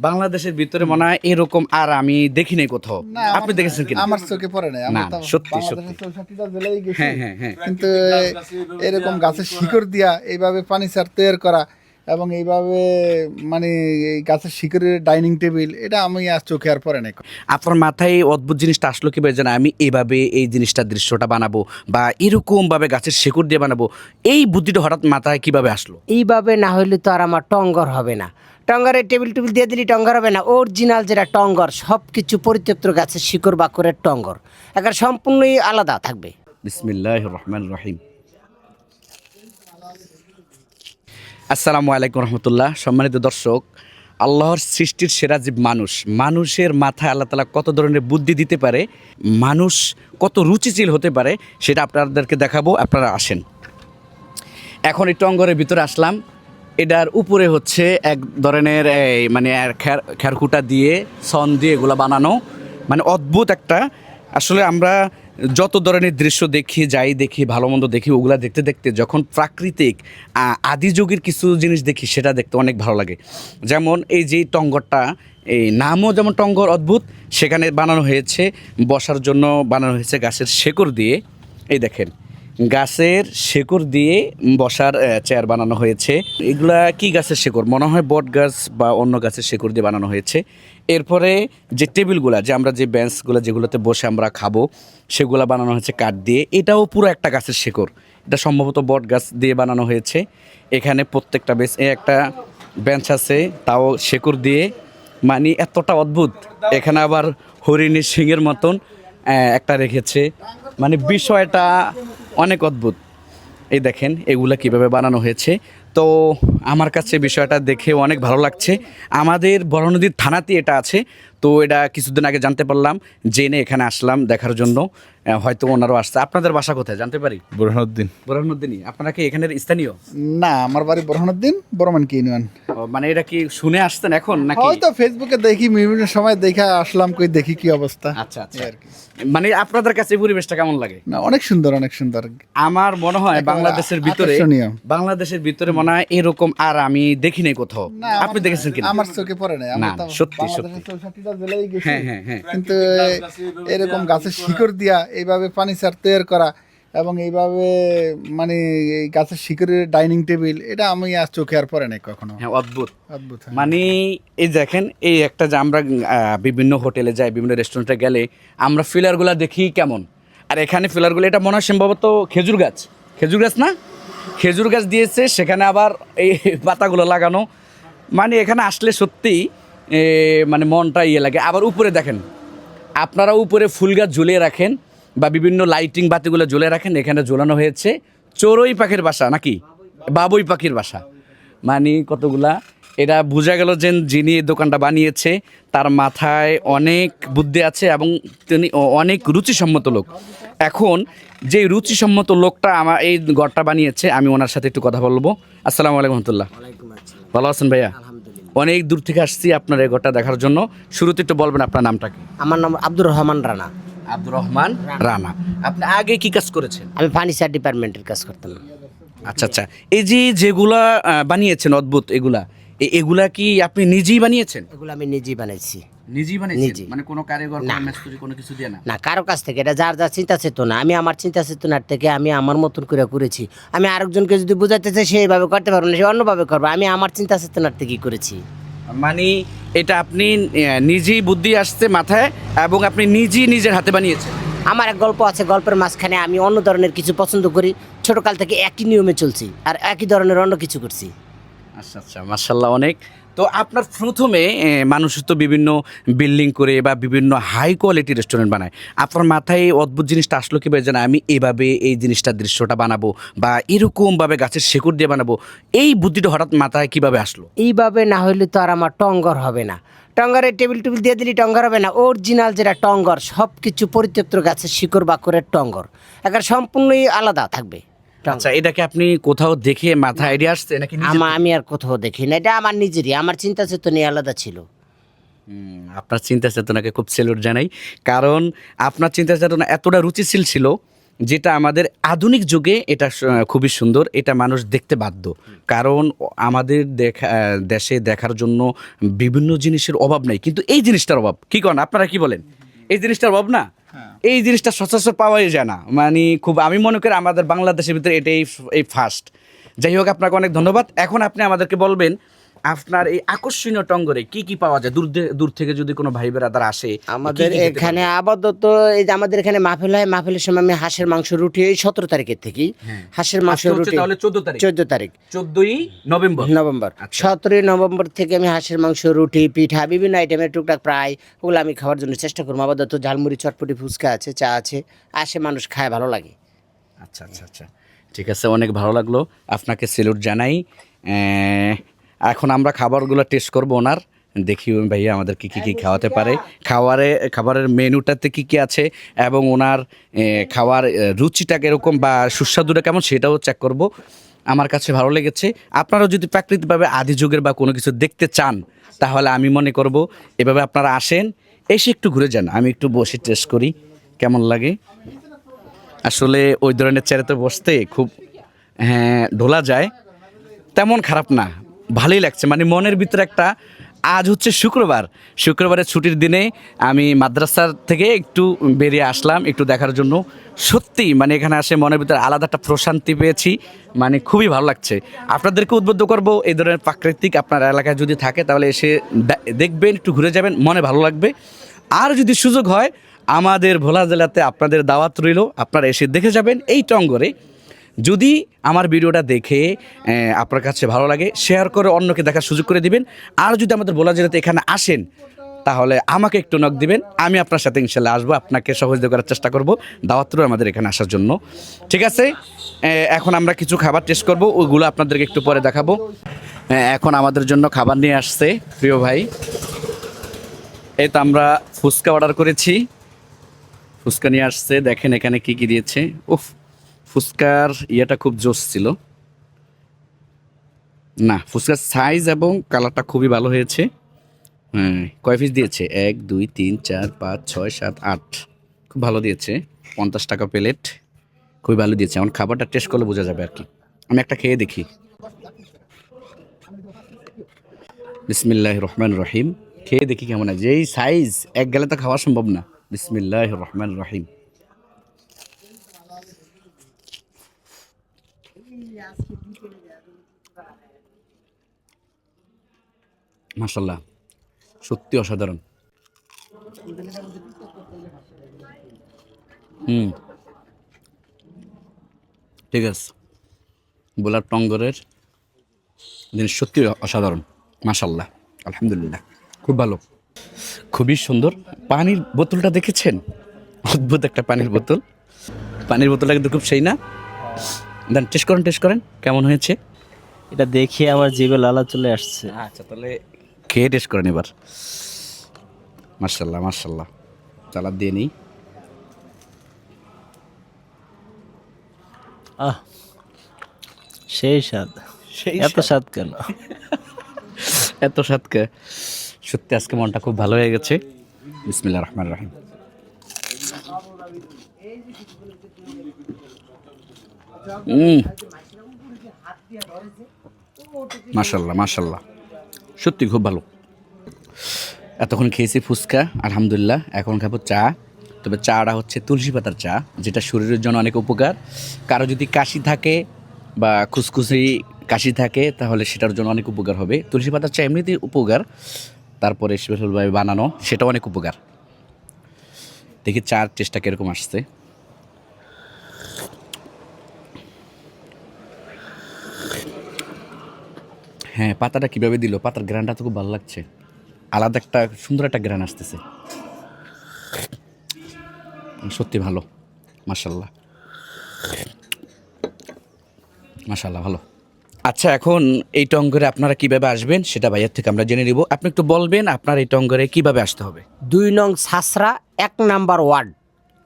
বাংলাদেশের ভিতরে মনে হয় এরকম আর আমি দেখি নাই কোথাও। আপনি দেখেছেন কিনা? আমার চোখে পড়ে নাই না, তো সত্যি, গেছি। হ্যাঁ হ্যাঁ হ্যাঁ। কিন্তু এরকম গাছের শিকড় দিয়া এইভাবে পানি ফার্নিচার তৈরি করা এবং এইভাবে মানে এই গাছের শিকড়ের ডাইনিং টেবিল এটা আমি আর চোখে আর পরে নাই। আপনার মাথায় এই অদ্ভুত জিনিসটা আসলো কীভাবে যেন আমি এইভাবে এই জিনিসটা দৃশ্যটা বানাবো বা এরকমভাবে গাছের শিকড় দিয়ে বানাবো এই বুদ্ধিটা হঠাৎ মাথায় কীভাবে আসলো? এইভাবে না হইলে তো আর আমার টঙ্গর হবে না। টঙ্গরের টেবিল টেবিল দিয়ে দিলে টঙ্গর হবে না। অরিজিনাল যেটা টঙ্গর সব কিছু পরিত্যক্ত গাছের শিকড় বাকরের টঙ্গর। একের সম্পূর্ণই আলাদা থাকবে। বিসমিল্লাহ রহমান রহিম। আসসালামু আলাইকুম রহমতুল্লাহ। সম্মানিত দর্শক, আল্লাহর সৃষ্টির সেরা জীব মানুষ। মানুষের মাথায় আল্লাহ তালা কত ধরনের বুদ্ধি দিতে পারে, মানুষ কত রুচিশীল হতে পারে, সেটা আপনাদেরকে দেখাবো, আপনারা আসেন। এখন এই টঙ্গরের ভিতরে আসলাম। এটার উপরে হচ্ছে এক ধরনের মানে খ্যার খ্যারকুটা দিয়ে সন দিয়ে এগুলো বানানো। মানে অদ্ভুত একটা আসলে আমরা যত ধরনের দৃশ্য দেখি যাই দেখি ভালো মন্দ দেখি ওগুলা দেখতে দেখতে যখন প্রাকৃতিক আ, আদি যুগের কিছু জিনিস দেখি সেটা দেখতে অনেক ভালো লাগে। যেমন এই যে টঙ্গরটা এই নামও যেমন টঙ্গর অদ্ভুত সেখানে বানানো হয়েছে বসার জন্য বানানো হয়েছে গাছের শেকড় দিয়ে। এই দেখেন গাছের শেকড় দিয়ে বসার চেয়ার বানানো হয়েছে। এগুলা কি গাছের শেকড়? মনে হয় বট গাছ বা অন্য গাছের শেকড় দিয়ে বানানো হয়েছে। এরপরে যে টেবিলগুলা, যে আমরা যে বেঞ্চগুলো যেগুলোতে বসে আমরা খাব, সেগুলো বানানো হয়েছে কাঠ দিয়ে। এটাও পুরো একটা গাছের শেকড়। এটা সম্ভবত বট গাছ দিয়ে বানানো হয়েছে। এখানে প্রত্যেকটা বেঞ্চ একটা বেঞ্চ আছে, তাও শেকড় দিয়ে। মানে এতটা অদ্ভুত। এখানে আবার হরিণী সিংয়ের মতন একটা রেখেছে। মানে বিষয়টা অনেক অদ্ভুত। এই দেখেন এগুলা কীভাবে বানানো হয়েছে। তো আমার কাছে বিষয়টা দেখে অনেক ভালো লাগছে। আমাদের বড় নদীর থানাতে এটা আছে। তো এটা কিছুদিন আগে জানতে পারলাম জেনে এখানে আসলাম দেখার জন্য। হয়তো ওনারও আসছে। আপনাদের বাসা কোথায়? জানতে পারি? বুরহানুদ্দিন। বোরহানুদ্দিনই। আপনারা কি এখানের স্থানীয়? না আমার বাড়ি বরহনুদ্দিন বরমান কি ইউনিয়ন। মানে এটা কি শুনে আসছেন এখন নাকি? হয়তো ফেসবুকে দেখি বিভিন্ন সময় দেখা আসলাম কই দেখি কি অবস্থা। আচ্ছা আচ্ছা। মানে আপনাদের কাছে পরিবেশটা কেমন লাগে? না অনেক সুন্দর অনেক সুন্দর। আমার মনে হয় বাংলাদেশের ভিতরে। বাংলাদেশের ভিতরে মনে হয় এরকম আর আমি দেখি নাই কোথাও। আপনি দেখেছেন কিনা? আমার চোখে পড়ে নাই। আমি তো সত্যি, জেলায় গেছি। হ্যাঁ হ্যাঁ হ্যাঁ। কিন্তু এরকম গাছের শিকড় দিয়া এইভাবে ফার্নিচার তৈরি করা এবং এইভাবে মানে এই গাছের শিকড়ের ডাইনিং টেবিল এটা আমি আর চোখে আর পরে নাই কখনো। হ্যাঁ অদ্ভুত। অদ্ভুত হ্যাঁ। মানে এই দেখেন এই একটা যে আমরা বিভিন্ন হোটেলে যাই বিভিন্ন রেস্টুরেন্টে গেলে আমরা ফিলারগুলো দেখি কেমন। আর এখানে ফিলারগুলো এটা মনে হয় সম্ভবত খেজুর গাছ। খেজুর গাছ না? খেজুর গাছ দিয়েছে সেখানে আবার এই পাতাগুলো লাগানো। মানে এখানে আসলে সত্যি মানে মনটা ইয়ে লাগে। আবার উপরে দেখেন আপনারা উপরে ফুল গাছ ঝুলিয়ে রাখেন বা বিভিন্ন লাইটিং বাতিগুলো ঝুলিয়ে রাখেন এখানে ঝোলানো হয়েছে চড়ুই পাখির বাসা নাকি? বাবুই পাখির বাসা। মানে কতগুলা? এটা বোঝা গেল যে যিনি এই দোকানটা বানিয়েছে তার মাথায় অনেক বুদ্ধি আছে এবং তিনি অনেক রুচিসম্মত লোক। এখন যে রুচিসম্মত লোকটা আমার এই ঘরটা বানিয়েছে আমি ওনার সাথে একটু কথা বলব। আসসালামু আলাইকুম রহমতুল্লাহ। ভালো আছেন ভাইয়া? অনেক দূর থেকে আসছি আপনার এই ঘরটা দেখার জন্য। শুরুতে একটু বলবেন আপনার নামটা কি? আমার নাম আব্দুর রহমান রানা। আব্দুর রহমান রানা। আপনি আগে কি কাজ করেছেন? আমি ফার্নিচার ডিপার্টমেন্টের কাজ করতাম। আচ্ছা আচ্ছা। এই যে যেগুলা বানিয়েছেন অদ্ভুত এগুলা এগুলা কি আপনি নিজেই বানিয়েছেন? এগুলো আমি নিজেই বানাইছি। নিজেই বানিয়েছেন? নিজেই। মানে কোনো কারিগর কোনো মিস্ত্রি কোনো কিছু দিয়ে না? না কারও কাছ থেকে। এটা যার যার চিন্তা চেতনা। আমি আমার চিন্তা চেতনার থেকে আমি আমার মতন করে করেছি। আমি আরেকজনকে যদি বোঝাতে চাই সেইভাবে করতে পারব না সে অন্যভাবে করব। আমি আমার চিন্তা চেতনার থেকেই করেছি। মানে এটা আপনি নিজেই বুদ্ধি আসছে মাথায় এবং আপনি নিজেই নিজের হাতে বানিয়েছেন। আমার এক গল্প আছে গল্পের মাঝখানে আমি অন্য ধরনের কিছু পছন্দ করি। ছোটকাল থেকে একই নিয়মে চলছি আর একই ধরনের অন্য কিছু করছি। আচ্ছা আচ্ছা মার্শাল্লাহ অনেক। তো আপনার প্রথমে মানুষ তো বিভিন্ন বিল্ডিং করে বা বিভিন্ন হাই কোয়ালিটি রেস্টুরেন্ট বানায়। আপনার মাথায় অদ্ভুত জিনিসটা আসলো কি যেন আমি এভাবে এই জিনিসটা দৃশ্যটা বানাবো বা এরকমভাবে গাছের শেকড় দিয়ে বানাবো। এই বুদ্ধিটা হঠাৎ মাথায় কীভাবে আসলো? এইভাবে না হইলে তো আর আমার টঙ্গর হবে না। টঙ্গরের টেবিল টেবিল দিয়ে দিলে টঙ্গর হবে না। অরিজিনাল যেটা টঙ্গর সব কিছু পরিত্যক্ত গাছের শিকড় বাকরের টঙ্গর। একের সম্পূর্ণই আলাদা থাকবে। আচ্ছা এটাকে আপনি কোথাও দেখে মাথায় আইডিয়া আসছে নাকি নিজে আমা আর কোথাও দেখি না এটা আমার নিজেরই আমার চিন্তা চেতনাই আলাদা ছিল। আপনার চিন্তা চেতনাকে খুব সেলুট জানাই। কারণ আপনার চিন্তা চেতনা এতটা রুচিশীল ছিল যেটা আমাদের আধুনিক যুগে এটা খুবই সুন্দর এটা মানুষ দেখতে বাধ্য। কারণ আমাদের দেখা দেশে দেখার জন্য বিভিন্ন জিনিসের অভাব নাই। কিন্তু এই জিনিসটার অভাব কি করেন আপনারা কি বলেন? এই জিনিসটার অভাব না? এই জিনিসটা সচরাচর পাওয়াই যায় না। মানে খুব, আমি মনে করি আমাদের বাংলাদেশের ভিতরে এটাই এই ফার্স্ট যাই হোক, আপনাকে অনেক ধন্যবাদ। এখন আপনি আমাদেরকে বলবেন আপনার এই আকর্ষণীয় টঙ্গরে কি কি পাওয়া যায়? দূর দূর থেকে যদি কোনো ভাই বেড়াদার আসে আমাদের এখানে আপাতত এই যে আমাদের এখানে মাহফিল হয় মাহফিলের সময় আমি হাঁসের মাংস রুটি এই সতেরো তারিখের থেকেই হাঁসের মাংস রুটি তাহলে চোদ্দ তারিখ। চোদ্দ তারিখ। চোদ্দই নভেম্বর। নভেম্বর। আচ্ছা। সতেরোই নভেম্বর থেকে আমি হাঁসের মাংস রুটি পিঠা বিভিন্ন আইটেমের টুকটাক প্রায় ওগুলো আমি খাওয়ার জন্য চেষ্টা করব। আপাতত ঝালমুড়ি চটপটি ফুচকা আছে চা আছে। আসে মানুষ খায় ভালো লাগে। আচ্ছা আচ্ছা আচ্ছা। ঠিক আছে অনেক ভালো লাগল। আপনাকে সেলুট জানাই। এখন আমরা খাবারগুলো টেস্ট করব ওনার। দেখি ভাইয়া আমাদের কি কি কি খাওয়াতে পারে। খাবারে খাবারের মেনুটাতে কি কি আছে এবং ওনার খাওয়ার রুচিটা কীরকম বা সুস্বাদুটা কেমন সেটাও চেক করব। আমার কাছে ভালো লেগেছে। আপনারাও যদি প্রাকৃতিকভাবে আদি যুগের বা কোনো কিছু দেখতে চান তাহলে আমি মনে করব এভাবে আপনারা আসেন এসে একটু ঘুরে যান। আমি একটু বসে টেস্ট করি কেমন লাগে? আসলে ওই ধরনের চেয়ারেতে বসতে খুব হ্যাঁ ঢোলা যায়। তেমন খারাপ না। ভালোই লাগছে। মানে মনের ভিতরে একটা, আজ হচ্ছে শুক্রবার। শুক্রবারের ছুটির দিনে আমি মাদ্রাসার থেকে একটু বেরিয়ে আসলাম, একটু দেখার জন্য। সত্যি মানে এখানে আসে মনের ভিতরে আলাদা একটা প্রশান্তি পেয়েছি মানে খুবই ভালো লাগছে। আপনাদেরকে উদ্বুদ্ধ করব, এই ধরনের প্রাকৃতিক আপনার এলাকায় যদি থাকে, তাহলে এসে দেখবেন, একটু ঘুরে যাবেন, মনে ভালো লাগবে। আর যদি সুযোগ হয়, আমাদের ভোলা জেলাতে আপনাদের দাওয়াত রইল, আপনারা এসে দেখে যাবেন, এই টঙ্গরে। যদি আমার ভিডিওটা দেখে আপনার কাছে ভালো লাগে শেয়ার করে অন্যকে দেখার সুযোগ করে দিবেন। আর যদি আমাদের ভোলা জেলাতে এখানে আসেন, তাহলে আমাকে একটু নক দিবেন। আমি আপনার সাথে ইনশাল্লাহ আসব, আপনাকে সহযোগিতা করার চেষ্টা করব। দাওয়াত আমাদের এখানে আসার জন্য। ঠিক আছে? এখন আমরা কিছু খাবার টেস্ট করব ওইগুলো আপনাদেরকে একটু পরে দেখাবো। এখন আমাদের জন্য খাবার নিয়ে আসছে, প্রিয় ভাই। এই তো আমরা ফুচকা অর্ডার করেছি। ফুচকা নিয়ে আসছে, দেখেন এখানে কি কি দিয়েছে। উফ! ফুচকার ইয়েটা খুব জোস ছিল। না, ফুচকার সাইজ এবং কালারটা খুবই ভালো হয়েছে। হ্যাঁ কয় পিস দিয়েছে? এক, দুই, তিন, চার, পাঁচ, ছয়, সাত, আট। খুব ভালো দিয়েছে, পঞ্চাশ টাকা প্লেট খুবই ভালো দিয়েছে। এখন খাবারটা টেস্ট করলে বোঝা যাবে আর কি। আমি একটা খেয়ে দেখি। বিসমিল্লাহ রহমান রহিম। খেয়ে দেখি কেমন আছে এই সাইজ এক গেলে তো খাওয়া সম্ভব না। বিসমিল্লাহ রহমান রহিম। মাসাল্লাহ সত্যি অসাধারণ। হুম। ঠিক আছে। বোলার টঙ্গরের জিনিস সত্যি অসাধারণ মাসাল্লাহ আলহামদুলিল্লাহ, খুব ভালো। খুবই সুন্দর। পানির বোতলটা দেখেছেন? অদ্ভুত একটা পানির বোতল। পানির বোতলটা কিন্তু খুব সেই না? দেন টেস্ট করেন টেস্ট করেন কেমন হয়েছে? এটা দেখে আমার জিভে লালা চলে আসছে। আচ্ছা তাহলে খেয়ে টেস্ট করেন এবার। মার্শাল্লাহ মার্শাল্লাহ চালাদ দিয়ে নিই। আহ সেই স্বাদ। এত স্বাদ। কেন? এত স্বাদকে সত্যি আজকে মনটা খুব ভালো হয়ে গেছে। বিসমিল্লাহ রহমান রহিম। মাশাল্লাহ মাশাল্লাহ। সত্যি খুব ভালো। এতক্ষণ খেয়েছি ফুচকা, আলহামদুলিল্লাহ। এখন খাব চা। তবে চাটা হচ্ছে তুলসী পাতার চা, যেটা শরীরের জন্য অনেক উপকার। কারও যদি কাশি থাকে বা খুসখুসি কাশি থাকে, তাহলে সেটার জন্য অনেক উপকার হবে। তুলসী পাতার চা এমনিতেই উপকার। তারপরে স্পেশালভাবে বানানো, সেটাও অনেক উপকার। দেখি চার টেস্টটা কীরকম আসছে। হ্যাঁ পাতাটা কীভাবে দিল? পাতার গ্রানটা তো খুব ভালো লাগছে। আলাদা একটা সুন্দর একটা গ্রান আসতেছে। সত্যি ভালো। মার্শাল্লাহ মার্শাল্লাহ ভালো। আচ্ছা এখন এই টঙ্গরে আপনারা কীভাবে আসবেন সেটা ভাইয়ার থেকে আমরা জেনে নিব। আপনি একটু বলবেন আপনার এই টঙ্গরে কীভাবে আসতে হবে। দুই নং সাসরা এক নাম্বার ওয়ার্ড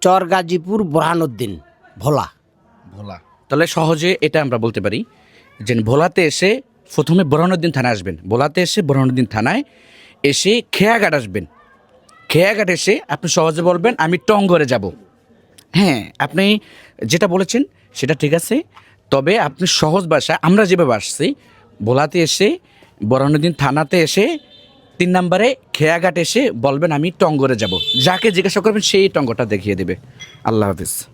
চর গাজীপুর বোরহানুদ্দিন ভোলা। ভোলা। তাহলে সহজে এটা আমরা বলতে পারি যে ভোলাতে এসে প্রথমে বোরহানুদ্দিন থানায় আসবেন। বোলাতে এসে বোরহানুদ্দিন থানায় এসে খেয়াঘাট আসবেন। খেয়াঘাট এসে আপনি সহজে বলবেন, আমি টঙ্গরে যাব। হ্যাঁ আপনি যেটা বলেছেন, সেটা ঠিক আছে। তবে আপনি সহজ ভাষা আমরা যেভাবে আসছি, বোলাতে এসে বরানুদ্দিন থানাতে এসে তিন নম্বরে খেয়াঘাট এসে বলবেন, আমি টঙ্গরে যাব। যাকে জিজ্ঞাসা করবেন, সেই টঙ্গটা দেখিয়ে দেবে। আল্লাহ হাফিজ।